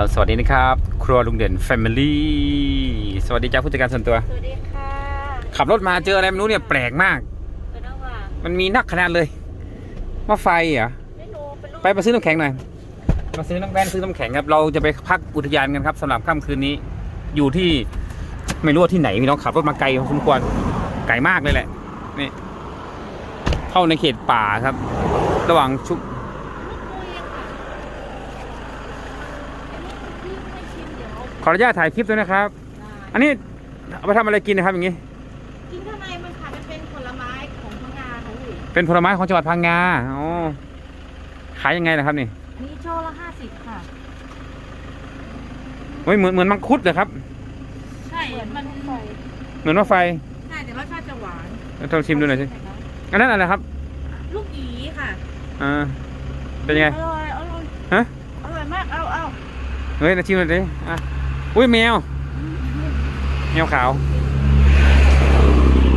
แล้วสวัสดีนะครับ ครัวลุงเด่น Family สวัสดีจ้าผู้จัดการส่วนตัว สวัสดีค่ะขับรถมาเจออะไรไม่รู้เนี่ยแปลกมาก เป็นน้องว่ามันมีนักขนาดเลยว่าไฟเหรอไม่รู้เป็นลูกไปมาซื้อน้ำแข็งหน่อยมาซื้อน้ำแว่นซื้อน้ำแข็งครับ เราจะไปพักอุทยานกันครับสำหรับค่ำคืนนี้ อยู่ที่ไม่รู้ว่าที่ไหนพี่น้องขับรถมาไกลพอสมควรไกลมากเลยแหละนี่เข้าในเขตป่าครับ ระหว่างชุบ ลูกปุยอะค่ะอันนี้คุณพี่ไม่ชิมเดี๋ยว ขออนุญาตถ่ายคลิปด้วยนะครับ อันนี้เอาไปทำอะไรกินนะครับอย่างนี้ กินข้างในมันค่ะมันเป็นผลไม้ของพังงาค่ะพี่เป็นผลไม้ของจังหวัดพังงาอ๋อขายยังไงนะครับนี่อันนี้โชละห้าสิบค่ะ เฮ้ยเหมือนเหมือนมังคุดเลยครับ ใช่ มันเหมือนว่าไฟใช่แต่รสชาติจะหวานลองชิมดูหน่อยสิอันนั้นอะไรครับ ลูกหยีค่ะอ่าเป็นยังไงอร่อยอร่อยฮะอร่อยมากเอาเอาเฮ้ยมาชิมหน่อยดิอะ อุ้ยแมว แมวขาว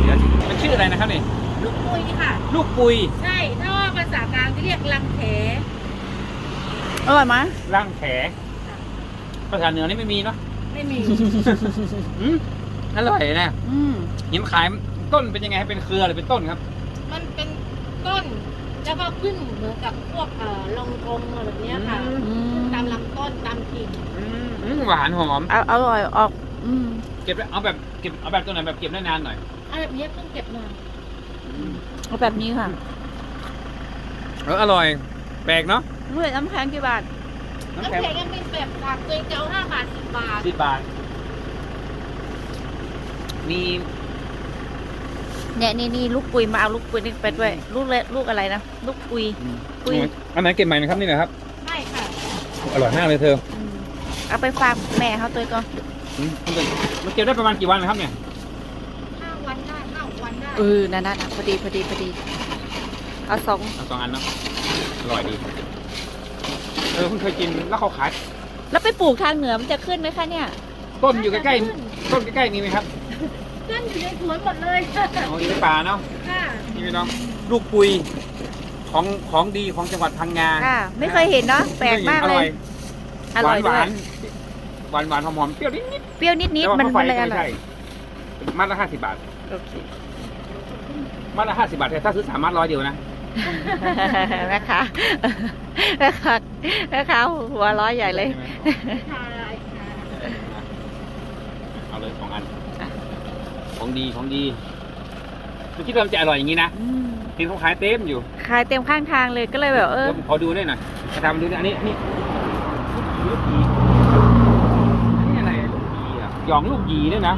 เดี๋ยวมันชื่ออะไรนะครับนี่ ลูกปุยค่ะ ลูกปุย ใช่ ถ้าว่าภาษากลางจะเรียกลังแขอร่อยไหมร่างแขภาษาเหนือนี่ไม่มีเนาะไม่มี อืมอร่อยนะอืมหิมขายต้นเป็นยังไงเป็นเครือหรือเป็นต้นครับ มันเป็นต้น แล้วก็ขึ้นเหมือนกับพวกเอ่อลงกงอะไรแบบเนี้ยค่ะอืม ขึ้นตามลำต้นตามกิ่ง อืมอืมหวานหอมออร่อยออก อืมเก็บไว้เอาแบบเก็บเอาแบบตัวไหนแบบเก็บได้นานหน่อยอะไรแบบเนี้ยเพิ่งเก็บมาเอาแบบนี้ค่ะเอออร่อย แปลกเนาะเฮ้ยน้ำแข็งกี่บาทน้ำน้ำแข็งแข็งยังเป็นแบบฝากตัวเองจะเอาห้าบาทสิบบาทสิบบาท มีเนี่ยนี่นี่ลูกปุยมาเอาลูกปุยนี่ไปด้วย ลูกเล็กลูกอะไรนะลูกปุยปุยอันไหนเก็บใหม่นะครับนี่นะครับไม่ค่ะอร่อยมากเลยเธออืม เอาไปฝากแม่เขาตัวก่อนอืมมันเก็บได้ประมาณกี่วันนะครับเนี่ยห้าวันได้ห้าวันได้เออนั่นน่ะพอดีพอดีพอดี เอาสองเอาสองอันเนาะอร่อยดี เออเพิ่งเคยกินแล้วเขาขายแล้วไปปลูกทางเหนือมันจะขึ้นไหมคะเนี่ยต้นอยู่ใกล้ๆต้นใกล้ๆมีไหมครับขึ้นอยู่ในสวนหมดเลยค่ะอ๋ออยู่ในป่าเนาะค่ะนี่พี่น้องลูกปุยของของดีของจังหวัดพังงาค่ะไม่เคยเห็นเนาะแปลกมากเลยอหร่วาอยนหด้ววายน หวานหวานหอมหอมๆเปรี้ยวนิดนิดเปรี้ยวนิดนิดมันมันเลยอร่อยมัดละห้าสิบบาทโอเคมัดละห้าสิบบาทแต่ถ้าซื้อสามมัดร้อยเดียวนะแม่ค้าแม่ค้าแม่ค้าหัวเร้อยใหญ่เลยใช่ไหมค่ะค่ะเอาเลยสองอันอะของดีของดีไม่คิดว่ามันจะอร่อยอย่างนี้นะอืมเห็นเขาขายเต็มอยู่ ขายเต็มข้างทางเลยก็เลยแบบเออเดี๋ยวผมขอดูด้วยหน่อยมาทำดูด้วยอันนี้อันนี้ลูกหยีอันนี้อะไรลูก หยีอะหยองลูกหยีด้วยนะ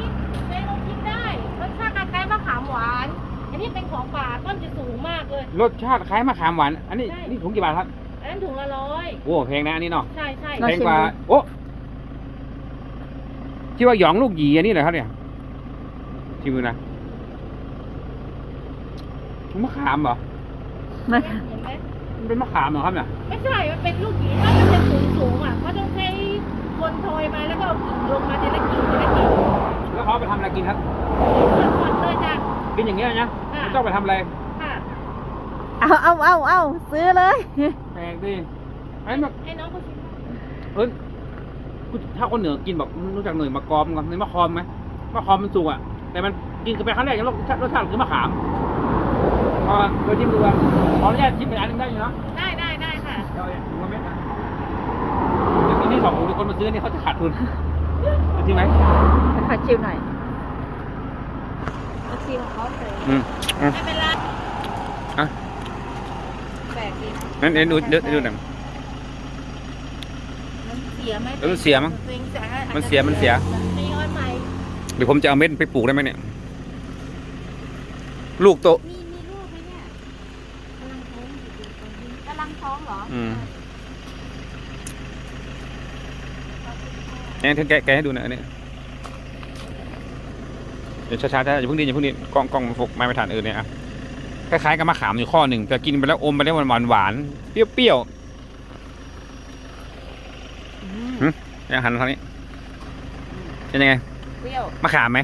เมนูกินได้รสชาติคล้ายๆมะขามหวาน อันนี้เป็นของป่าต้นจะสูงมากเลย รสชาติคล้ายมะขามหวาน อันนี้ใช่ นี่ถุงกี่บาทครับอันนั้นถุงละร้อยโอ้แพงนะอันนี้เนาะใช่ใช่ลองแพงชิมกว่าดู โอ้ที่ว่าหยองลูกหยีอันนี้เหรอครับเนี่ยชิมดูนะมะขามเหรอมาเห็นไหมมันเป็นมะขามเหรอครับเนี่ยไม่ใช่มันเป็นลูกหยีถ้ามันจะสูงสูงๆอะเขาต้องใช้ คนโทยมาแล้วก็เอากิ่งลงมาทีละกิ่งทีละกิ่งแล้วเขาเอาไปทำอะไรกินครับสดๆเลยจ้ะ กินอย่างเงี้ยนะค่ะ ไม่ต้องไปทำอะไรค่ะ เอาเอาเอาเอาซื้อเลยแพงดิไอ้แบบให้น้องเขาชิมเออถ้าคนเหนือกินบอกรู้จักหน่วยมะกอมก่อนในมะคอมไหมมะคอมมันสุกอะ แต่มันกินกันไปครั้งแรกยังรสชาติรสชาติคือมะขามพอเราชิมดูว่าขออนุญาตชิมไปอันหนึงได้อยู่เนาะได้ได้ได้ค่ะ เราเนี่ยถุงละเม็ดนะ เดี๋ยวกินที่สองถุงคนมาซื้อนี่เขาจะขาดทุนเอาจริงไหมขอชิมหน่อยเอาชิมของเขาเสร็จอืมอืมไม่เป็นไรอะแปลกดีงั้นเดี๋ยวดูเดี๋ยวดูหน่อยมันเสียไหมเออมันเสียมั้ง ตัวองจะอาจจะมันเสียมันเสียมีอ้อยใหม่เดี๋ยวผมจะเอาเม็ดไปปลูกได้ไหมเนี่ย ลูกโต มีมีลูกไหมเนี่ยกำลังท้องอยู่กำลังท้องเหรออืมแนเธอแกะแกะให้ดูหน่อยอันนี้เดี๋ยวช้าๆถ้าอย่าเพิ่งดีอย่าเพิ่งดีกล้องกล้องมันโฟกไม่ไปทันเออเนี่ยอะคล้ายๆกับมะขามอยู่ข้อหนึ่งแต่กินไปแล้วอมไปแล้วหวานหวานๆเปรี้ยวๆเนี่ยหันทางนี้เป็นยังไงเปรี้ยวมะขามไหม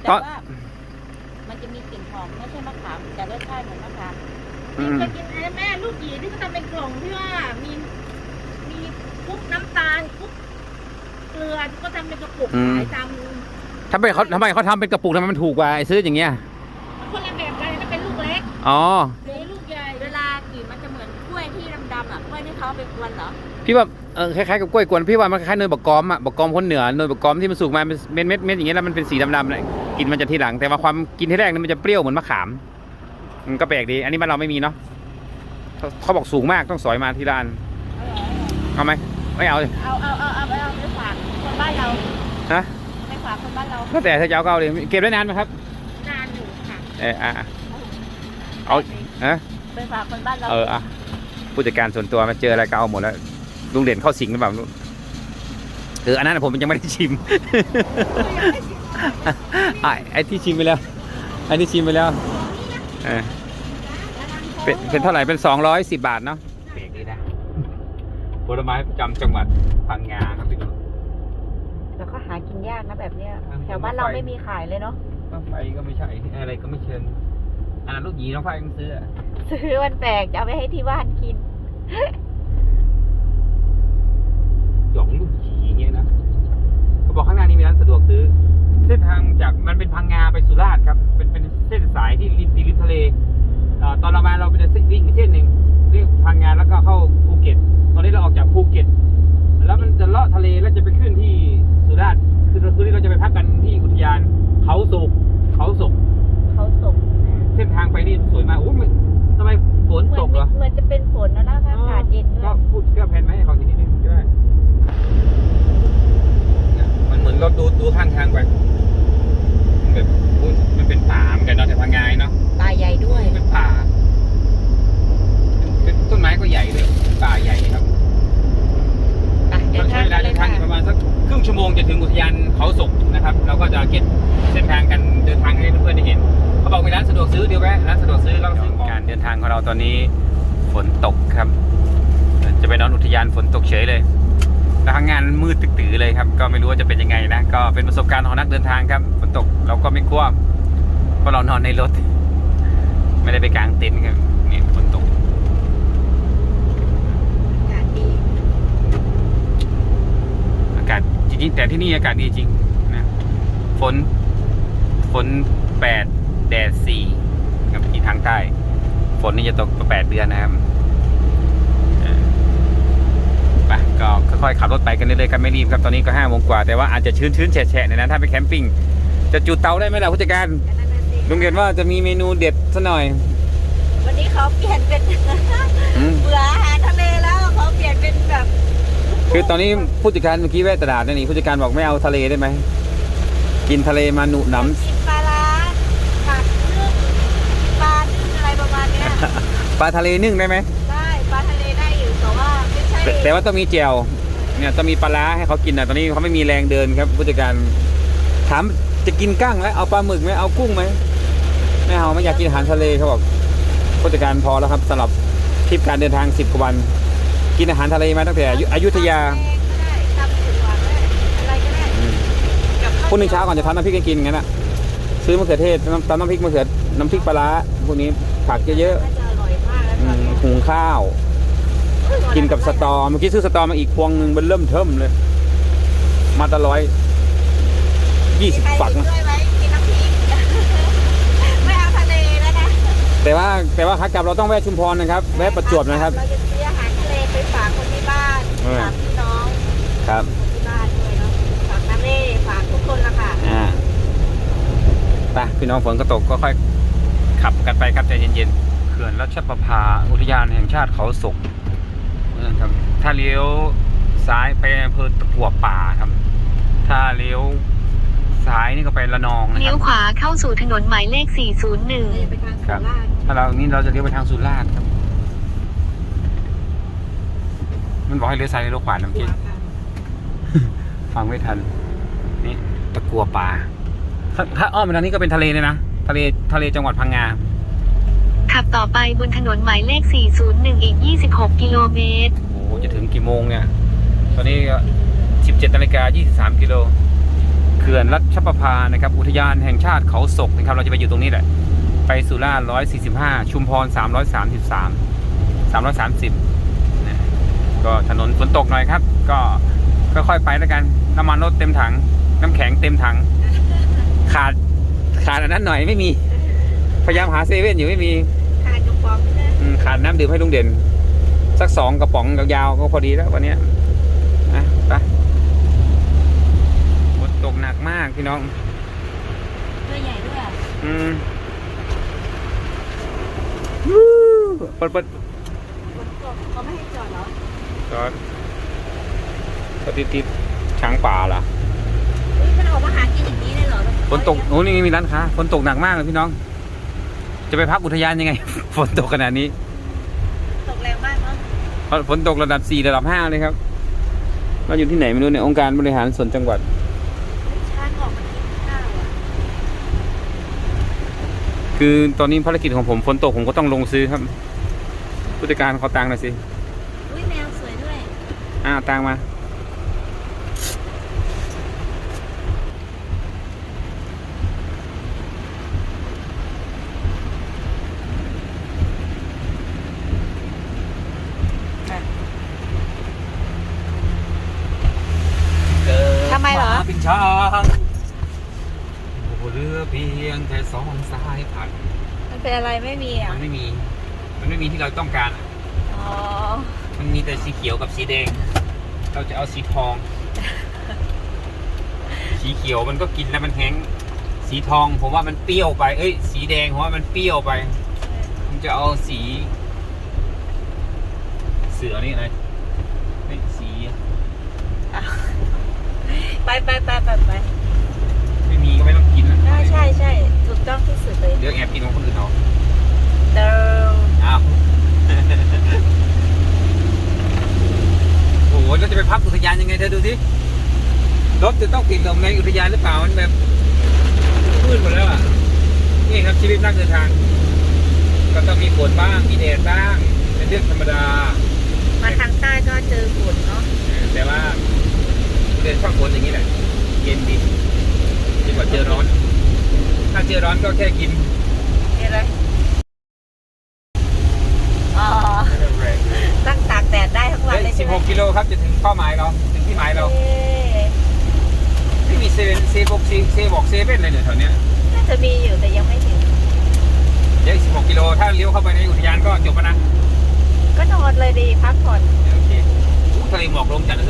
แต่ตอนว่ามันจะมีกลิ่นหอมไม่ใช่มะขามแต่รสชาติเหมือนมะขามอืมเคยกินไอ้แม่ลูกหยีที่เขาทำเป็นกล่องที่ว่ามีมีเคคลุกน้ำตาลคลุก เกลือก็ทำเป็นกระปุกอืม ขายตามทำไมเขาทำไมเขาทำเป็นกระปุกทำไมมันถูกกว่าไอ้ซื้ออย่างเงี้ย คนละแบบกันนั่นเป็นลูกเล็กอ๋อ หรือลูกใหญ่เวลากลิ่นมันจะเหมือนกล้วยที่ดำๆอะกล้วยที่เขาเอาไปกวนเหรอพี่ว่าเออคล้ายๆกับกล้วยกวนพี่ว่ามันคล้ายๆเนยบกกอมอะบกกอมคนเหนือเนยบกกอมที่มันสุกมาเป็นเม็ดเม็ดเม็ดอย่างเงี้ยแล้วมันเป็นสีดำๆเลยกินมันจะทีหลังแต่ว่าความกินที่แรกเนี่ยมันจะเปรี้ยวเหมือนมะขามมันก็แปลกดี อันนี้บ้านเราไม่มีเนาะเขาเขาบอกสูงมากต้องสอยมาที่ร้านเอาไหมไม่เอาเลยเอาเอาเอาเอาเอาไปฝากคนบ้านเรา ฮะไปฝากคนบ้านเราแล้วแต่ถ้าจะเอาก็เอาเลยเก็บได้นานไหมครับ นานอยู่ค่ะ เอออะอะเอาฮะไปฝากคนบ้านเรา เอออะผู้จัดการส่วนตัวมาเจออะไรก็เอาหมดแล้วลุงเด่นเข้าสิงหรือเปล่าเอออันนั้นผมยังไม่ได้ชิมอะไอ้ที่ชิมไปแล้วไอ้ที่ชิมไปแล้วเออเป็นเป็นเท่าไหร่เป็นสองร้อยสิบบาทเนาะเบรกดีนะผลไม้ประจำจังหวัดพังงาครับพี่น้องแล้วก็หากินยากนะแบบเนี้ยอะแถวบ้านเราไม่มีขายเลยเนาะน้องไฟก็ไม่ใช่อะไรก็ไม่เชิญอันนั้นลูกหยีน้องไฟยังซื้ออะซื้อวันแปลกจะเอาไปให้ที่บ้านกินหยองลูกหยีอย่างเงี้ยนะเขาบอกข้างหน้านี้มีร้านสะดวกซื้อ เส้นทางจากมันเป็นพังงาไปสุราษฎร์ครับ เป็นเป็นเส้นสายที่ริมติดริมทะเลเอ่อตอนเรามาเราไปจะวิ่งอีกเส้นหนึ่งเรียกพัง ก็ไม่รู้ว่าจะเป็นยังไงนะ ก็เป็นประสบการณ์ของนักเดินทางครับฝนตกเราก็ไม่กลัวเพราะเรานอนในรถ ไม่ได้ไปกลางเต็นท์ครับเนี่ยฝนตกอากาศดีอากาศจริงๆแต่ที่นี่อากาศดีจริงนะฝนฝนแปดแดดสี่ครับที่ทางใต้ฝนนี่จะตกประแปดเดือนนะครับเออ ไปก็ค่อยๆขับรถไปกันเรื่อยๆครับไม่รีบครับตอนนี้ก็ห้าโมงกว่าแต่ว่าอาจจะชื้นๆแฉะๆหนอยนะถ้าไปแคมปิ้งจะจุดเตาได้ไหมล่ะผู้จัดการอันนั้นน่ะสิลุงเรียนว่าจะมีเมนูเด็ดซะหน่อย วันนี้เขาเปลี่ยนเป็นอืมเบื่ออาหารทะเลแล้วเขาเปลี่ยนเป็นแบบ คือตอนนี้ผู้จัดการเมื่อกี้แวะตลาดนี่ผู้จัดการบอกไม่เอาทะเลได้ไหมกินทะเลมาหนุหนำกินปลาร้าผัดนึ่งปลานึ่งอะไรประมาณเนี้ยปลาทะเลนึ่งได้ไหม แต่แต่ว่าต้องมีแจวเนี่ยต้องมีปลาร้าให้เขากินนะตอนนี้เขาไม่มีแรงเดินครับผู้จัดการถามจะกินกั้งไหมเอาปลาหมึกไหมเอากุ้งไหมไม่เอาไม่อยากกินอาหารทะเลเขาบอกผู้จัดการพอแล้วครับสำหรับทริปการเดินทางสิบกว่าวัน กินอาหารทะเลมาตั้งแต่อยุอยุธยาแกงก็ได้ตำถั่วก็ได้อะไรก็ได้กับข้าวพรุ่งนี้เช้าก่อนจะทำน้ำพริกกันกินงั้นอะซื้อมะเขือเทศน้ำตำน้ำพริกมะเขือน้ำพริกปลาร้าพวกนี้ผักเยอะน่าจะอร่อยมากแล้วๆอืตอนมเนี้ยหุงข้าว กินกับสตอเมื่อกี้ซื้อสตอมาอีกพวงหนึ่งเป็นเริ่มเทิมเลย มาตะร้อยยี่สิบมีใครฝักกินนะด้วยไหมกินน้ำพริกไม่เอาทะเลแล้วนะแต่ว่าแต่ว่าขากลับเราต้องแวะชุมพรนะครับ แวะประจวบนะครับเราจะซื้ออาหารทะเลไปฝากคนที่บ้านเออฝากพี่น้องครับคนที่บ้านด้วยเนาะฝากน้าเล่ฝากทุกคนละค่ะอ่าไปพี่น้องฝนก็ตกก็ค่อยขับกันไปครับใจเย็นๆเขื่อนรัชประภาอุทยานแห่งชาติเขาศกนะ ครับ ถ้าเลี้ยวซ้ายไปอำเภอตะกัวป่าครับ ถ้าเลี้ยวซ้ายนี่ก็ไประนองนะคเลี้รัยวบขวาเข้าสู่ถนนหมายเลข 401เราจะไปทางครัสุบราษฎร์ถ้าเรานี่เราจะเลี้ยวไปทางสุราษฎร์ครับ มันบอกให้เลี้ยวซ้ายเลี้ยวขวาน้ำหักิวนค่ะฟังไม่ทัน นี่ตะกัวป่าถ้าถ้าอ้อมไปทางนี้ก็เป็นทะเลเลยนะ ทะเลทะเลจังหวัดพังงา ขับต่อไปบนถนนหมายเลข 401 อีก 26 กิโลเมตร โอ้โหจะถึงกี่โมงเนี่ย ตอนนี้ก็17นาฬิกา23 กิโล เขื่อนรัชประภานะครับ อุทยานแห่งชาติเขาศกนะครับ เราจะไปอยู่ตรงนี้แหละ ไปสุราษฎร์145 ชุมพร 333 330นะก็ถนนฝนตกหน่อยครับ ก็ค่อยๆไปแล้วกัน น้ำมันรถเต็มถัง น้ำแข็งเต็มถัง ขาดขาดอันนั้นหน่อยไม่มี พยายามหาเซเว่นอยู่ไม่มีขายกระ ป๋องนะอืมขาดน้ำดื่มให้ลุงเด่น สักสองกระป๋องยาวๆก็พอดีแล้ววันเนี้ยนะไปฝนตกหนักมากพี่น้อง ตัวใหญ่ด้วยอะอืมวู้เปิดเปิดฝนตกเขาไม่ให้จอดเหรอจอดจอดติดติดช้างป่าเหรออุ้ยมันออกมาหากินอย่างนี้เลยเหรอฝนตกโอ้นี่มีร้านค้าฝนตกหนักมากเลยพี่น้อง จะไปพักอุทยานยังไง ฝนตกขนาดนี้ ตกแรงมากเนาะเพราะฝนตกระดับสี่ระดับห้าเลยครับ เราอยู่ที่ไหนไม่รู้เนี่ยองค์การบริหารส่วนจังหวัดช้างออกมากินข้าวอะคือตอนนี้ภารกิจของผมฝนตกผมก็ต้องลงซื้อครับ ผู้จัดการขอตังค์หน่อยสิอุ้ยแมวสวยด้วย อ่าตังค์มา ทำไมเหรอ กิดาเป็นช้างโอ้เรือเพียงแค่สองสายผ่าน มัน เป็นอะไรไม่มีอะ มันไม่มี มันไม่มีที่เราต้องการ อ๋อ มันมีแต่สีเขียวกับสีแดง เราจะเอาสีทอง สีเขียวมันก็กินแล้วมันแห้ง สีทองผมว่ามันเปรี้ยวไป เอ้ย สีแดงผมว่ามันเปรี้ยวไปผมจะเอาสี เสือนี่ไงไม่สี ไปไปไปไปไปไม่มี ก็ไม่ต้องกินนะใช่ใช่ใช่ถูกต้องที่สุดเลยเดี๋ยวแอบกินของคนอื่นเอาเดิมอ้าว โอ้โหเราจะไปพักอุทยานยังไงเธอดูสิรถจะต้องติดลมในอุทยานหรือเปล่ามันแบบมืดหมดแล้วอะนี่ครับชีวิตนักเดินทาง ก็ต้องมีฝนบ้างมีแดดบ้างเป็นเรื่องธรรมดา มาทางใต้ก็เจอฝุ่นเนาะเออแต่ว่าเดินช่องฝนอย่างนี้แหละเย็นดีดีก ว่าเจอร้อน ถ้าเจอร้อนก็แค่กินนี่เลยอ๋อตั้งตากแดดได้ทั้งวันเลยสิใช่บไหมหกกิโลครับจะถึงเป้าหมายเรา ถึงที่หมายเราเอ๊ะไม่มีเซเว่นเซบอกเซเซบอกเซเว่นเลยเนี่ยแถวเนี้ยน่าจะมีอยู่แต่ยังไม่ถึงเดี๋ยวอีก16กิโลถ้าเลี้ยวเข้าไปในอุทยานก็จบแล้วนะ ก็นอนเลยดีพักผ่อนโอเคอู้ทะเลหมอกลงจัดเลย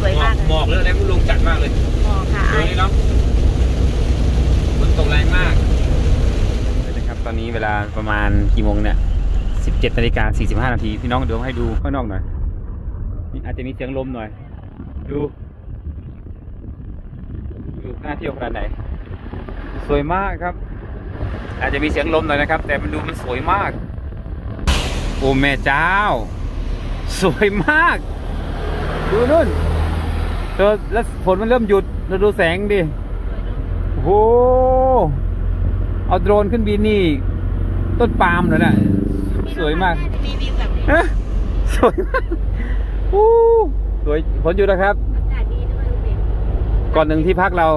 สวยมากหมอกเลยนะลงจัดมากเลยหมอกค่ะสวยเลยเนาะฝน ตกแรงมากนะครับ ตอนนี้เวลาประมาณกี่โมงเนี่ย 17นาฬิกา45นาทีพี่น้องเดี๋ยวให้ดูข้างนอกหน่อยนี่อาจจะมีเสียงลมหน่อย ดู ดูหน่าเที่ยวขนาดไหน สวยมากครับ อาจจะมีเสียงลมหน่อยนะครับ แต่มันดูมันสวยมาก โอ้แม่เจ้า สวยมาก ดูนู่นแล้วฝนมันเริ่มหยุดเราดูแสงดิ โอ้โห เอาโดรนขึ้นบินนี่ ต้นปาล์มเลยนะสวยมากมีวิวแบบนี้ฮะสวยมากอู้สวยฝนหยุดแล้วครับ อากาศดีด้วยดูดิก่อนหนึ่งที่พักเรา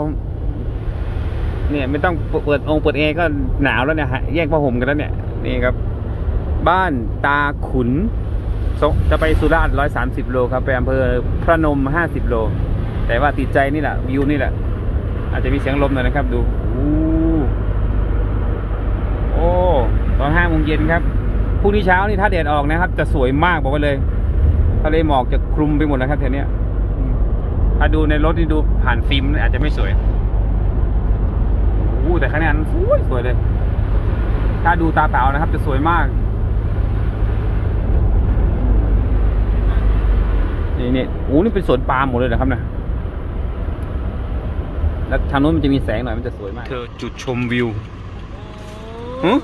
เนี่ยไม่ต้องเปิดองค์เปิดเอร์ก็หนาวแล้วเนี่ยฮะแย่งผ้าห่มกันแล้วเนี่ย นี่ครับ บ้านตาขุนสจะไปสุราษฎร์ร้อยสามสิบโลครับ ไปอำเภอพระนมห้าสิบโล แต่ว่าติดใจนี่แหละวิวนี่แหละ อาจจะมีเสียงลมหน่อยนะครับดูโอ้ตอนห้าโมงเย็นครับพรุ่งนี้เช้านี่ถ้าแดดออกนะครับ จะสวยมากบอกไว้เลยทะเลหมอกจะคลุมไปหมดนะครับแถวเนี้ยอืมถ้าดูในรถนี่ดูผ่านฟิล์มอาจจะไม่สวยโอ้แต่ข้างในนั้นสวยสวยเลย ถ้าดูตาเปล่านะครับ จะสวยมาก นี่นี่โอ้นี่เป็นสวนปาล์มหมดเลยนะครับนะ แล้วทางนู้นมันจะมีแสงหน่อยมันจะสวยมากเธอจุดชมวิวโอ้ฮะ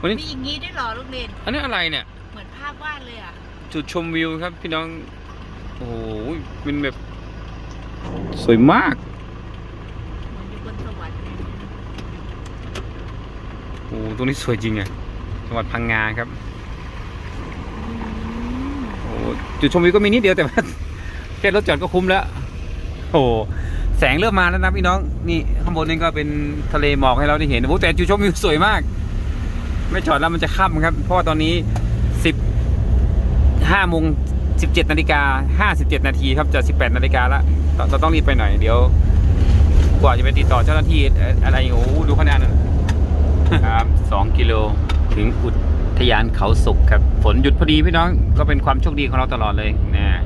วันนี้ มีอย่างนี้ด้วยเหรอลูกเรนอันนี้อะไรเนี่ย เหมือนภาพวาดเลยอะจุดชมวิวครับพี่น้อง โอ้โหเป็นแบบ สวยมาก เหมือนอยู่บนสวรรค์เลยโอ้โหตรงนี้สวยจริงอะจังหวัดพังงาครับ โอ้โหจุดชมวิวก็มีนิดเดียวแต่ว่า แค่รถจอดก็คุ้มแล้ว โอ้โห แสงเริ่มมาแล้วนะพี่น้อง นี่ข้างบนนี่ก็เป็นทะเลหมอกให้เราได้เห็นโอ้โหแต่จุดชมวิวสวยมาก ไม่จอดแล้วมันจะค่ำครับ เพราะว่าตอนนี้สิบห้าโมง17นาฬิกา57นาทีครับจะ18นาฬิกาละเราเราต้องรีบไปหน่อยเดี๋ยว กว่าจะไปติดต่อเจ้าหน้าที่เอ่ออะไรโอ้โหดูขนาดนั้นครับสองกิโลถึงอุทยานเขาสุกครับ ฝนหยุดพอดีพี่น้องก็เป็นความโชคดีของเราตลอดเลยนะ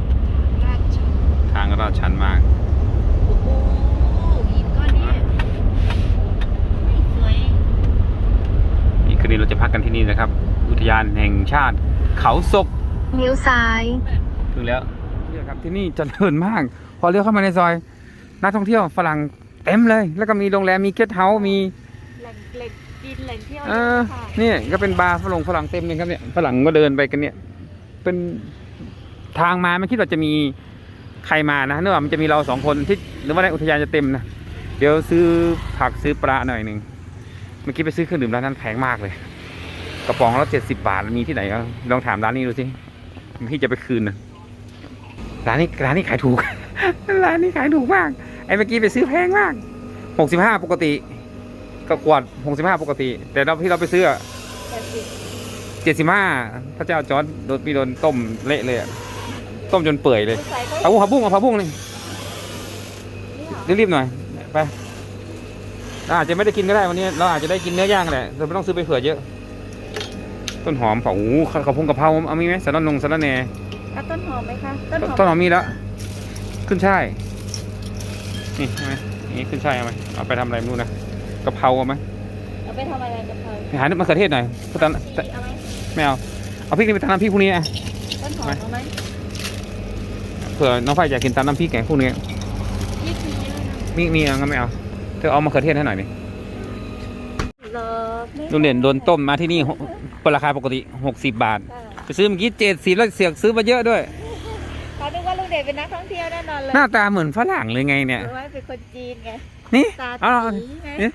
ทางเราชันมาก โอ้โหหินก้อนนี้สวย นี่ คืนนี้เราจะพักกันที่นี่นะครับ อุทยานแห่งชาติ เขาศกเลี้ยวซ้ายถึงแล้วนี่ครับที่นี่เจริญมาก พอเลี้ยวเข้ามาในซอย นักท่องเที่ยวฝรั่งเต็มเลย แล้วก็มีโรงแรมมีเกสต์เฮาส์มีแหล่งแหล่งกินแหล่งเที่ยวเออนี่ก็เป็นบาร์ฝรั่งฝรั่งเต็มเลยครับเนี่ยฝรั่งก็เดินไปกันเนี่ย เป็นทางมาไม่คิดว่าจะมีใครมานะเนื่องจากมันจะมีเราสองคนที่หรือว่าในอุทยานจะเต็มนะเดี๋ยวซื้อผักซื้อปลาหน่อยหนึ่งเมื่อกี้ไปซื้อเครื่องดื่มร้านนั้นแพงมากเลย กระป๋องละเจ็ดสิบาทมีที่ไหนก็ลองถามร้านนี้ดูสิพี่จะไปคืนนะร้านนี้ร้านนี้ขายถูก ร้านนี้ขายถูกมาก ไอ้เมื่อกี้ไปซื้อแพงมากหกสิบห้าปกติก็ขวดหกสิบห้าปกติ แต่เราที่เราไปซื้อเจ็ดสิบห้าพระเจ้าจอร์ดโดนมีโดนต้มเละเลยอะต้มจนเปื่อยเลยใส่เขาเอาผักบุ้งเอาผักบุ้งนี่รีบๆหน่อยไป เราอาจจะไม่ได้กินก็ได้วันนี้ เราอาจจะได้กินเนื้อย่างแหละเราไม่ต้องซื้อไปเผื่อเยอะ ต้นหอมเผาโอ้โหข้าวพงกะเพราเอามีไหมสาระนงสาระแหน่เอาต้นหอมไหมคะต้นหอมต้นหอมมีแล้วขึ้นช่ายนี่ใช่ไหมนี่ขึ้นช่ายเอาไหมเอาไปทำอะไรไม่รู้นะกะเพราเอาไหมเอาไปทำอะไรกับเขาไปหามะเขือเทศหน่อยเพราะตอนชีเอาไหมไม่เอาเอาพริกนี่ไปทำน้ำพริกพวกนี้อะต้นหอมเอาไหมเผื่อน้องไฟอยากกินตามน้ำพริกแกงพวกนี้ยี่สิบเยอะนะมีมีเอางั้นไม่เอา เธอเอามะเขือเทศให้หน่อยดิเลิฟไม่ลุงเด่นโดนต้มมาที่นี่หกราคาปกติหกสิบบาทค่ะไปซื้อเมื่อกี้เจ็ดสิบแล้วเสือกซื้อมาเยอะด้วยเขาคิดว่าลุงเดชเป็นนักท่องเที่ยวแน่นอนเลย หน้าตาเหมือนฝรั่งเลยไงเนี่ยหรือว่าเป็นคนจีนไง นี่ตาเอาตีไงเอ๊ะ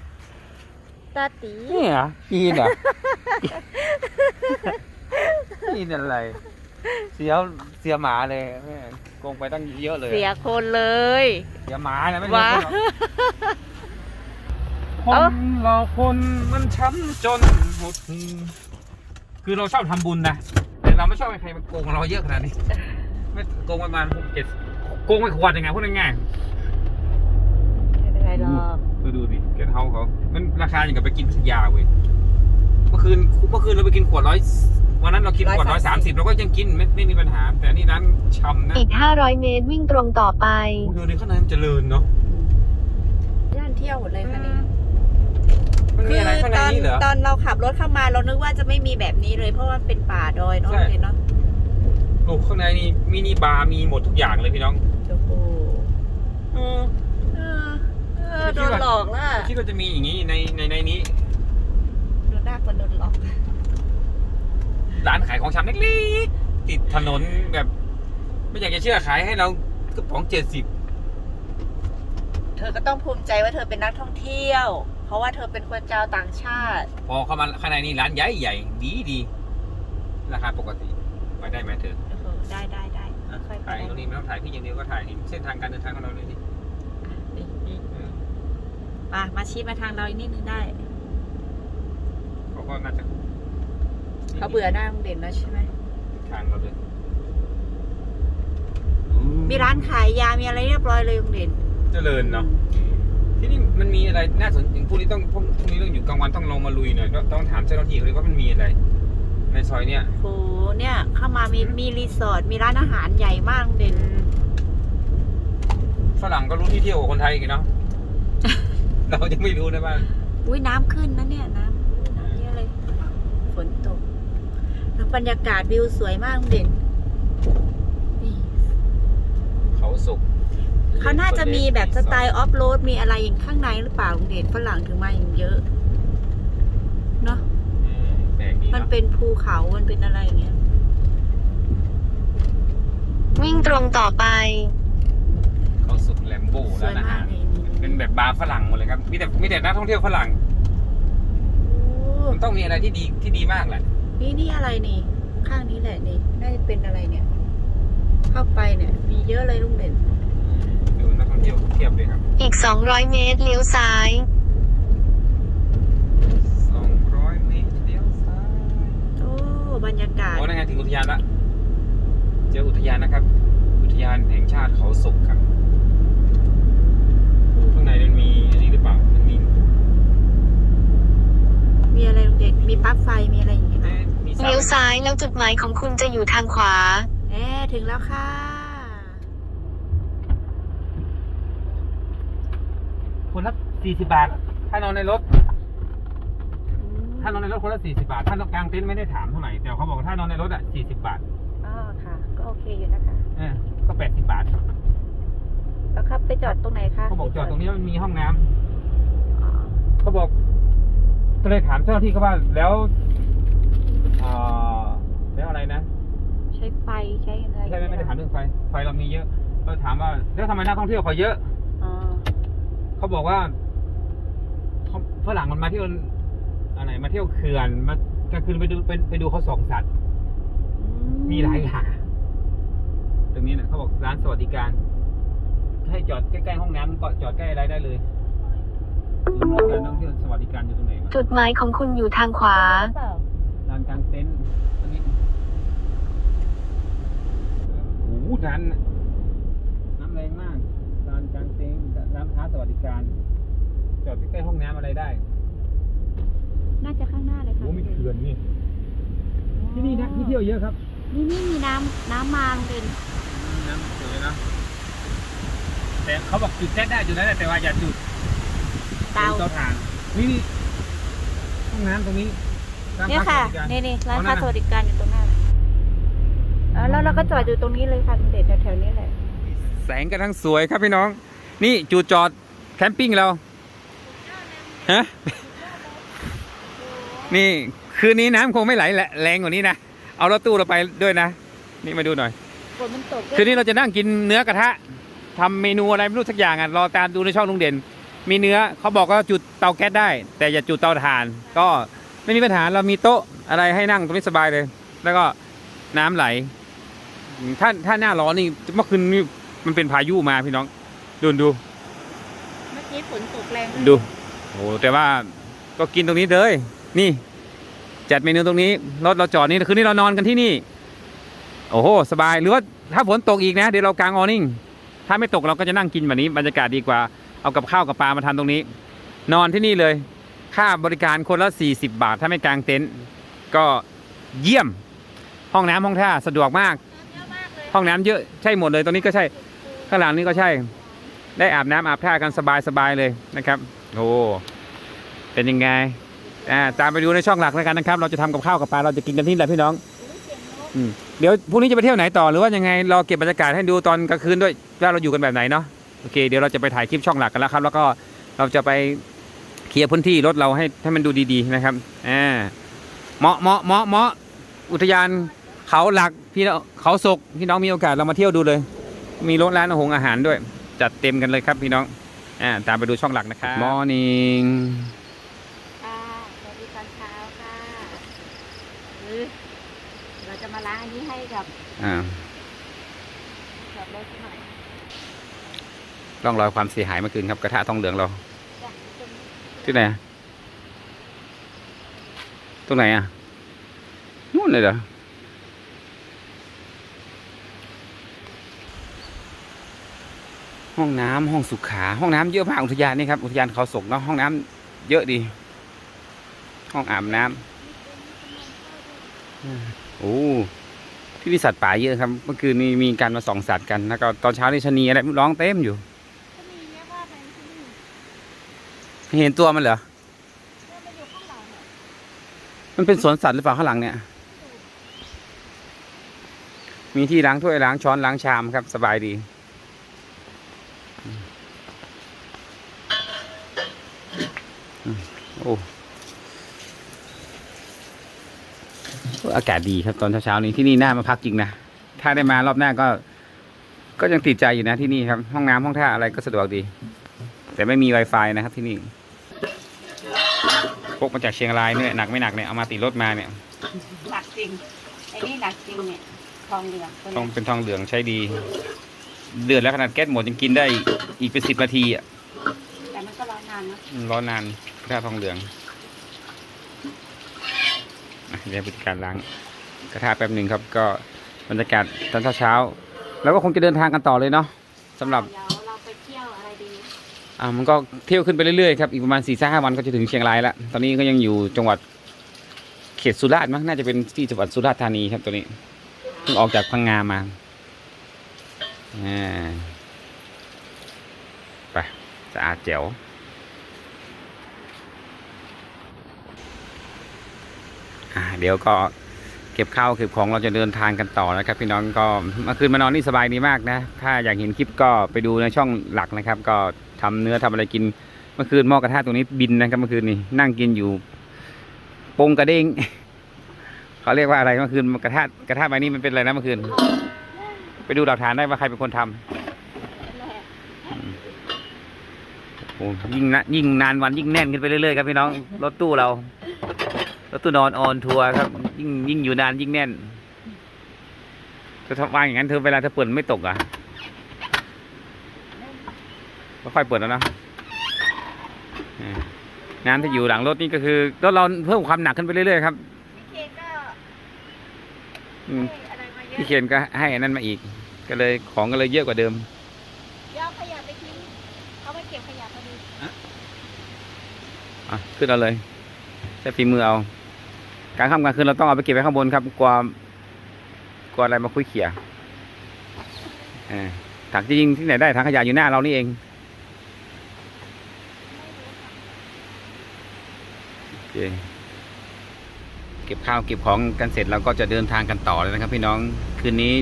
ตาตีนี่เหรอจีนเหรอจีนอะไร เสียเสียหมาเลยแม่โกงไปตั้งเยอะเลย เสียคนเลย เสียหมานะไม่ใช่ว้าคนหรอก คนเราคนมันช้ำจนหดหูคือเราชอบทำบุญนะแต่เราไม่ชอบให้ใครมาโกงเราเยอะขนาดนี้ ไม่โกงประมาณหกเจ็ดโกงไม่ควรยังไงพูดง่ายไม่เป็นไรหรอกๆดูดูดิเกนเฮาเขามันราคาอย่างกับไปกินพัทยาเว้ยเมื่อคืนเมื่อคืนเราไปกินขวดร้อยวันนั้นเรากินขวดร้อยสามสิบเราก็ยังกินไม่ไม่มีปัญหา แต่อันนี่ร้านชำนะอีก 500 เมตรวิ่งตรงต่อไป โอ้โหดูดิข้างในมันเจริญเนาะ ย่านเที่ยวหมดเลยค่ะนี่ มันมีอะไรข้างในนี้เหรอ ตอนเราขับรถเข้ามาเรานึกว่าจะไม่มีแบบนี้เลย เพราะว่ามันเป็นป่าดอยเนาะใช่เห็นเนาะโอ้ข้างในนี่มินิบาร์มีหมดทุกอย่างเลยพี่น้องโอ้โหเออ เออเออโดนหลอกแล้วคิดว่าจะมีอย่างนี้ในในในนี้โดนหน้าคนโดนหลอก ร้านขายของชำเล็กๆ ติดถนนแบบ ไม่อยากจะเชื่อขายให้เรากระป๋องเจ็ดสิบเธอก็ต้องภูมิใจว่าเธอเป็นนักท่องเที่ยวเพ ราะว่าเธอเป็นคนชาวต่างชาติ พอเข้ามาข้างในนี่ร้านใหญ่ใหญ่ดีดีราคาปกติไปได้ไหมเธอเออได้ได้ได้อะค่อยๆไปถ่ายตรงนี้ไม่ต้องถ่ายพี่อย่างเดียวก็ถ่ายเห็นเส้นทางการเดินทางของเราเลยดินี่นี่เออมามาชี้มาทางเราอีกนิดนึงได้ เขาก็น่าจะเขาเบื่อหน้าโรงเด่นแล้วใช่ไหมทางเราเลยมีร้านขายยา มีอะไรเรียบร้อยเลยโรงเด่นเจริญเนาะ ที่นี่มันมีอะไรน่าสนใจพวกนี้ต้องพวกพวกนี้ต้องอยู่กลางวันต้องลงมาลุยหน่อยต้องต้องถามเจ้าหน้าที่เขาเลยว่ามันมีอะไร ในซอยเนี่ยโหเนี่ยเข้ามามีมีรีสอร์ทมีร้านอาหารใหญ่มากโรงเด่นฝรั่งก็รู้ที่เที่ยวกว่าคนไทยอีกันเนาะ เรายังไม่รู้นะบ้างอุ้ยน้ำขึ้นนะเนี่ยน้ำน้ำเยอะเลยฝนตกแล้วบรรยากาศวิวสวยมากโรงเด่นนี่เขาสุก เขาน่าจะมีแบบสไตล์ออฟโรดมีอะไรอย่างข้างในหรือเปล่าโรงเด่นฝรั่งถึงมาอย่างเยอะเนาะอืมแปลกดีมันเนาะเป็นภูเขามันเป็นอะไรอย่างเงี้ย วิ่งตรงต่อไป เขาสุกแลมโบ้สร้าวยนอามาหากรเลยนี่เป็นแบบบาร์ฝรั่งหมดเลยครับมีแต่มีแต่นักท่องเที่ยวฝรั่งโอ้มันต้องมีอะไรที่ดีที่ดีมากแหละนี่นี่อะไรนี่ ข้างนี้แหละนี่น่าจะเป็นอะไรเนี่ย เข้าไปเนี่ย มีเยอะเลยลุงเด่นดูนักท่อง เที่ยวเทียบเลยครับอีก 200 เมตรเลี้ยวซ้าย200เมตรเลี้ยวซ้ายโอ้ บรรยากาศ โอ้นั่นไงถึงอุทยานละ เจออุทยานนะครับ อุทยานแห่งชาติเขาศกครับข้างในมันมีอันนี้หรือเปล่า มันมีมีอะไรลุงเด่นมีปลั๊กไฟ มีอะไรอย่างเงี้ยไหมเอ๊ะมีสระเลี้ยวซ้ายแล้วจุดหมายของคุณจะอยู่ทางขวา เอ๊ะถึงแล้วค่ะ คนละ สี่สิบบาท ถ้านอนในรถ ถ้านอนในรถคนละสี่สิบาท ถ้านอนกลางเต็นท์ไม่ได้ถามเท่าไหร่ แต่เขาบอกว่าถ้านอนในรถอะสี่สิบบาท อ๋อค่ะ ก็โอเคอยู่นะคะเออก็แปดสิบบาท แล้วครับไปจอดตรงไหนคะเขาบอกจอดตรงนี้มันมีห้องน้ำอ๋อเขาบอกก็เลยถามเจ้าหน้าที่เขาว่าแล้วเอ่อแล้วอะไรนะ ใช้ไฟใช้อะไรใช่ไหมไม่ได้ถามเรื่องไฟ ไฟเรามีเยอะ เราถามว่าแล้วทำไมนักท่องเที่ยวเขาเยอะ อ๋อเขาบอกว่าเขา ฝรั่งมันมาเที่ยวอะไรมาเที่ยวเขื่อนมากลางคืนไปดูไปไปดูเขาส่องสัตว์ มีหลายอย่างตรงนี้นะเขาบอกร้านสวัสดิการ ให้จอดใกล้ๆห้องน้ำก็จอดใกล้อะไรได้เลยศูนย์บริการท่องเที่ยวสวัสดิการอยู่ตรงไหนวะจุดหมายของคุณอยู่ทางขวาลานกลางเต็นท์ตรงนี้โอ้โหร้านน้ำแรงมากลานกลางเต็นท์ร้านค้าสวัสดิการ จอดใกล้ๆห้องน้ำอะไรได้น่าจะข้างหน้าเลยโอ้ค่ะมีเขื่อนนี่ ที่นี่นะที่เที่ยวเยอะครับ นี่นี่มีน้ำน้ำมาลุงเด่นน้ำสวยนะแต่เขาบอกจุดแก๊สได้จุดนั้นแหละแต่ว่าอย่าจุดเตาเตาถ่านนี่นี่ห้องน้ำตรงนี้ร้าเนี่ยค้าค่ะสวัสดิการนี่นี่ร้านอ๋อนั่ค้านน่ะสวัสดิการอยู่ตรงหน้าเลยอ๋อแล้วเราก็จอดอยู่ตรงนี้เลยค่ะลุงเด่นแถวๆนี้แหละแสงกระทั่งสวยครับพี่น้อง นี่จุดจอดแคมปิ้งเรา ฮะ นี่คืนนี้น้ำคงไม่ไหลแหละแรงกว่านี้นะ เอารถตู้เราไปด้วยนะ นี่มาดูหน่อย ฝนมันตกคืนนี้เราจะนั่งกินเนื้อกระทะทำเมนูอะไรไม่รู้สักอย่างอะ รอตามดูในช่องลุงเด่น มีเนื้อเขาบอกว่าจุดเตาแก๊สได้ แต่อย่าจุดเตาถ่าน ก็ไม่มีปัญหาเรามีโต๊ะอะไรให้นั่งตรงนี้สบายเลย แล้วก็น้ำไหล ถ้าถ้าหน้าร้อนนี่เมื่อคืนนี่มันเป็นพายุมาพี่น้อง ดูดูเมื่อกี้ฝนตกแรงดู โอ้แต่ว่าก็กินตรงนี้เลย นี่ จัดเมนูตรงนี้รถเราจอดนี่คืนนี้เรานอนกันที่นี่ โอ้โห สบายหรือว่าถ้าฝนตกอีกนะ เดี๋ยวเรากางออนิ่งถ้าไม่ตกเราก็จะนั่งกินแบบนี้บรรยากาศดีกว่าเอากับข้าวกับปลามาทานตรงนี้ นอนที่นี่เลย ค่าบริการคนละ 40 บาท ถ้าไม่กางเต็นท์ก็เยี่ยม ห้องน้ำห้องท่าสะดวกมาก ห้องน้ำเยอะใช่หมดเลยตรงนี้ก็ใช่ข้างหลังนี้ก็ใช่ ได้อาบน้ำอาบท่ากันสบายๆเลยนะครับ โอ้เป็นยังไงอ่าตามไปดูในช่องหลักแล้วกันนะครับ เราจะทำกับข้าวกับปลาเราจะกินกันที่ไหนพี่น้องอืมเดี๋ยวพรุ่งนี้จะไปเที่ยวไหนต่อหรือว่ายังไงเรอเก็บบรรยากาศให้ดูตอนกลางคืนด้วยว่าเราอยู่กันแบบไหนเนาะโอเคเดี๋ยวเราจะไปถ่ายคลิปช่องหลักกันแล้วครับ แล้วก็เราจะไปเคลียร์พื้นที่รถเราให้ให้มันดูดีๆนะครับอ่าเหมาะเหมาะเหมาะเหมาะอุทยานเขาหลักพี่เขาศกพี่น้องมีโอกาสเรามาเที่ยวดูเลย มีรถร้านอาหารด้วย จัดเต็มกันเลยครับพี่น้อง อ่าตามไปดูช่องหลักนะครับ Morning ค่ะสวัสดีตอนเช้าค่ะเออเราจะมาล้างอันนี้ให้กับอ่ากับรถหน่อยร่องรอยความเสียหายเมื่อคืนครับกระทะทองเหลืองเรา จ้ะตรงนี้ที่ไหนอะตรงไหนอะนู่นเลยเหรอ ห้องน้ำห้องสุขา ห้องน้ำเยอะมากอุทยานนี่ครับอุทยานเขาศกเนาะห้องน้ำเยอะดี ห้องอาบน้ำอืมโอ้ที่นี่สัตว์ป่าเยอะครับ เมื่อคืนนี้มีการมาส่องสัตว์กันแล้วก็ตอนเช้านี่ชะนีอะไรร้องเต็มอยู่ก็มีเรียกว่าอะไรที่นี่เห็นตัวมันเหรอเนี่ยมันอยู่ข้างหลังเนี่ยมันเป็นสวนสัตว์หรือเปล่าข้างหลังเนี่ย มีที่ล้างถ้วยล้างช้อนล้างชามครับสบายดีอืม โอ้โอ้อากาศดีครับตอนเช้าๆนี้ที่นี่น่ามาพักจริงนะ ถ้าได้มารอบหน้าก็ ก็ยังติดใจอยู่นะที่นี่ครับ ห้องน้ำห้องท่าอะไรก็สะดวกดี แต่ไม่มี Wi-Fi นะครับที่นี่พกมาจากเชียงรายเนี่ยหนักไม่หนักเนี่ยเอามาติดรถมาเนี่ยหนักจริงไอ้นี่หนักจริงเนี่ยทองเหลืองตัวต้องนี้เป็นทองเหลืองใช้ดี เดือดแล้วขนาดแก๊สหมดยังกินได้อีกเป็นสิบนาทีอะานนะอืมร้อนนานถ้าทองเหลืองอะเดี๋ยวพฤติการล้างกระทะแป๊บหนึ่งครับก็บรรยากาศตอนเช้าๆแล้วก็คงจะเดินทางกันต่อเลยเนาะสำหรับเดี๋ยวเราไปเที่ยวอะไรดีอ่ามันก็เที่ยวขึ้นไปเรื่อยๆครับอีกประมาณสี่ห้าวันก็จะถึงเชียงรายแล้วตอนนี้ก็ยังอยู่จังหวัดเขตสุราษฎร์มั้งน่าจะเป็นที่จังหวัดสุราษฎร์ธานีครับตัวนี้เพิ่งออกจากพังงามาอ่าไปสะอาดแจ๋วอ่า เดี๋ยวก็เก็บข้าวเก็บของเราจะเดินทางกันต่อนะครับ พี่น้องก็เมื่อคืนมานอนนี่สบายดีมากนะ ถ้าอยากเห็นคลิปก็ไปดูในช่องหลักนะครับ ก็ทำเนื้อทำอะไรกิน เมื่อคืนหม้อกระทะตรงนี้บินนะครับเมื่อคืนนี่นั่งกินอยู่โปงกระเด้งเขาเรียกว่าอะไรเมื่อคืนกระทะกระทะใบนี้มันเป็นอะไรนะเมื่อคืน ไปดูหลักฐานได้ว่าใครเป็นคนทำอืมโอ้ยิ่งนะยิ่งนานวันยิ่งแน่นขึ้นไปเรื่อยๆครับพี่น้องรถตู้เรา รถตู้นอนออนทัวร์ครับ ยิ่งยิ่งอยู่นานยิ่งแน่นจะทำวางอย่างนั้นเธอเวลาเธอเปิดไม่ตกอะก็ค่อยเปิดแล้วเนอะอ่าน้ำที่อยู่หลังรถนี่ก็คือรถเราเพิ่มความหนักขึ้นไปเรื่อยๆครับเคก็อืมให้อะไรมาเยพี่อะเคนก็ให้อันนั้นมาอีก ก็เลยของก็เลยเยอะกว่าเดิมเดี๋ยวเอาขยะไปทิ้งเขาไปเก็บขยะพอดีอะขึ้นเอาเลยใช้ฝีมือเอาก ลางค่ำกลางคืนเราต้องเอาไปเก็บไว้ข้างบนครับกลัวกลัวอะไรมาคุยเขี่ยถังจริงที่ไหนได้ถังขยะอยู่หน้าเรานี่เองโอเคเก็บข้าวเก็บของกันเสร็จเราก็จะเดินทางกันต่อเลยนะครับ พี่น้องคืนนี้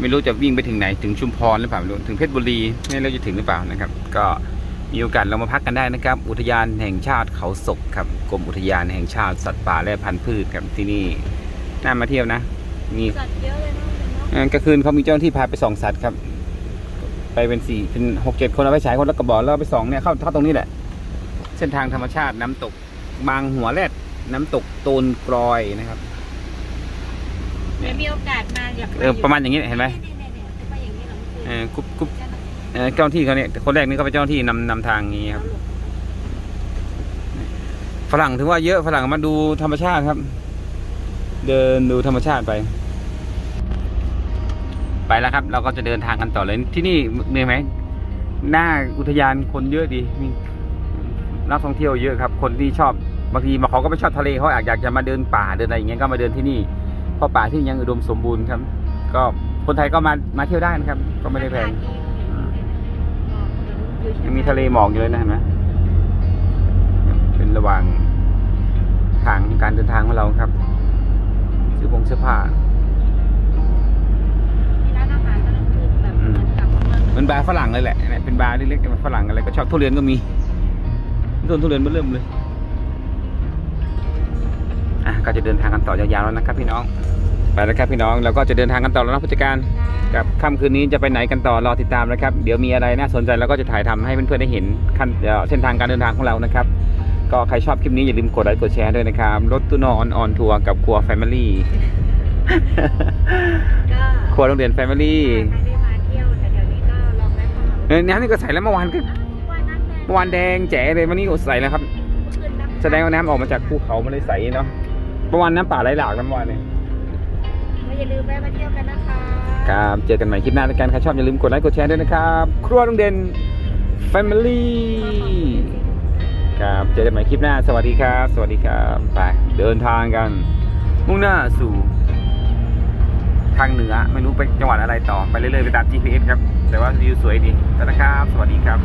ไม่รู้จะวิ่งไปถึงไหนถึงชุมพรหรือเปล่าไม่รู้ถึงเพชรบุรีไม่รู้จะถึงหรือเปล่านะครับ ก็ มีโอกาสเรามาพักกันได้นะครับ อุทยานแห่งชาติเขาศกครับกรมอุทยานแห่งชาติสัตว์ป่าและพันธุ์พืชครับที่นี่น่ามาเที่ยวนะมีสัตว์เยอะเลยเนาะเนาะเอ่อกลางคืนเขามีเจ้าหน้าที่พาไปส่องสัตว์ครับ ไปเป็นสี่เป็นหกเจ็ดคนเอาไปฉายคนละกระบอกแล้วเอาไปส่องเนี่ยเข้าเข้าตรงนี้แหละ เส้นทางธรรมชาติน้ำตกบางหัวแรดน้ำตกโตนกรอยนะครับเดี๋ยวมีโอกาสมาอยากเออประมาณอย่างนี้เห็นไหมเนี่ยๆๆๆไปอย่างนี้เหรอเมื่อคืนเออกรุ๊บกรุ๊บ เจ้าหน้าที่เขาเนี่ยคนแรกนี่ก็เป็นเจ้าหน้าที่นำนำทางอย่างนี้ครับ ฝรั่งถือว่าเยอะฝรั่งมาดูธรรมชาติครับ เดินดูธรรมชาติไป ไปแล้วครับ เราก็จะเดินทางกันต่อเลยที่นี่เหนื่อยไหมหน้าอุทยานคนเยอะดีมีนักท่องเที่ยวเยอะครับ คนที่ชอบบางทีมาเขาก็ไม่ชอบทะเลเขาอยากอยากจะมาเดินป่าเดินอะไรอย่างเงี้ยก็มาเดินที่นี่เพราะป่าที่ยังอุดมสมบูรณ์ครับ ก็คนไทยก็มามาเที่ยวได้นะครับ ก็ไม่ได้แพง ยังมีทะเลหมอกอยู่เลยนะเห็นไหมเป็นระหว่างทางการเดินทางของเราครับ ซื้อผงเสื้อผ้า มีร้านอาหารกำลังคืนแบบเหมือนกับเมืองเหมือนบาร์ฝรั่งเลยแหละเนี่ยเป็นบาร์เล็กๆฝรั่งอะไรก็ชอบทุเรียนก็มีต้นทุเรียนเริ่มเลย อะก็จะเดินทางกันต่อยาวๆแล้วนะครับพี่น้อง ไปแล้วครับพี่น้องเราก็จะเดินทางกันต่อแล้วนะผู้จัดการกับค่ำคืนนี้จะไปไหนกันต่อรอติดตามนะครับ เดี๋ยวมีอะไรน่าสนใจเราก็จะถ่ายทำให้เพื่อนๆได้เห็นขั้นเอ่อเส้นทางการเดินทางของเรานะครับ ก็ใครชอบคลิปนี้อย่าลืมกดไลค์กดแชร์ด้วยนะครับรถตู้นอนออนทัวร์กับครัวแฟมิลี่ก็ครัวโรงเรียนแฟมิลี่ใครได้มาเที่ยวแต่เดี๋ยวนี้ก็ลองแวะเข้ามาเออน้ำนี่ก็ใส่แล้วเมื่อวานก็วันนั้นแดงเมื่อวานแดงแจ๋เลยวันนี้ก็ใส่แล้วครับขึ้นน้ำแสดงว่าน้ำออกมาจากภูเขาไม่ได้ใสเนาะเมื่อวานน้ำป่าไหลหลากนะเมื่อวานเนี่ย ก็อย่าลืมแวะมาเที่ยวกันนะคะครับเจอกันใหม่คลิปหน้าแล้วกันครชอบอย่าลืมกดไลค์กดแชร์ด้วยนะครับ ครัวโรงเรียนแฟมิลี่ครับเจอกันใหม่คลิปหน้า สวัสดีครับ สวัสดีครับไปเดินทางกัน มุ่งหน้าสู่ ทางเหนือไม่รู้ไปจังหวัดอะไรต่อไปเรื่อยๆไปตาม GPS ครับ แต่ว่าวิวสวยดีแล้วนะครับ สวัสดีครับ